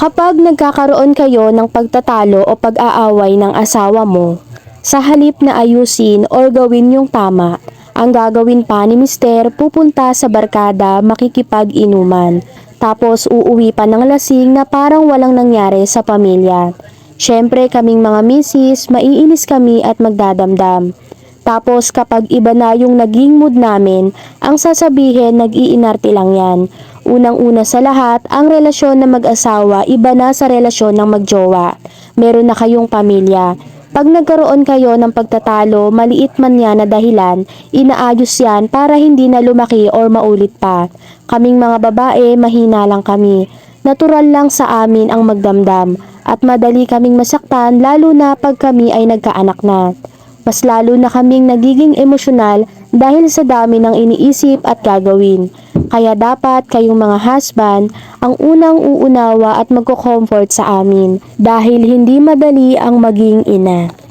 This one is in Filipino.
Kapag nagkakaroon kayo ng pagtatalo o pag-aaway ng asawa mo, sa halip na ayusin or gawin yung tama, ang gagawin pa ni Mister pupunta sa barkada makikipag-inuman. Tapos uuwi pa ng lasing na parang walang nangyari sa pamilya. Siyempre kaming mga misis, maiinis kami at magdadamdam. Tapos kapag iba na yung naging mood namin, ang sasabihin nag-iinarte lang yan. Unang-una sa lahat, ang relasyon ng mag-asawa iba na sa relasyon ng magjowa. Meron na kayong pamilya. Pag nagkaroon kayo ng pagtatalo, maliit man yan na dahilan, inaayos yan para hindi na lumaki or maulit pa. Kaming mga babae, mahina lang kami. Natural lang sa amin ang magdamdam at madali kaming masaktan lalo na pag kami ay nagkaanak na. Mas lalo na kaming nagiging emosyonal dahil sa dami ng iniisip at gagawin. Kaya dapat kayong mga husband ang unang uunawa at magko-comfort sa amin dahil hindi madali ang maging ina.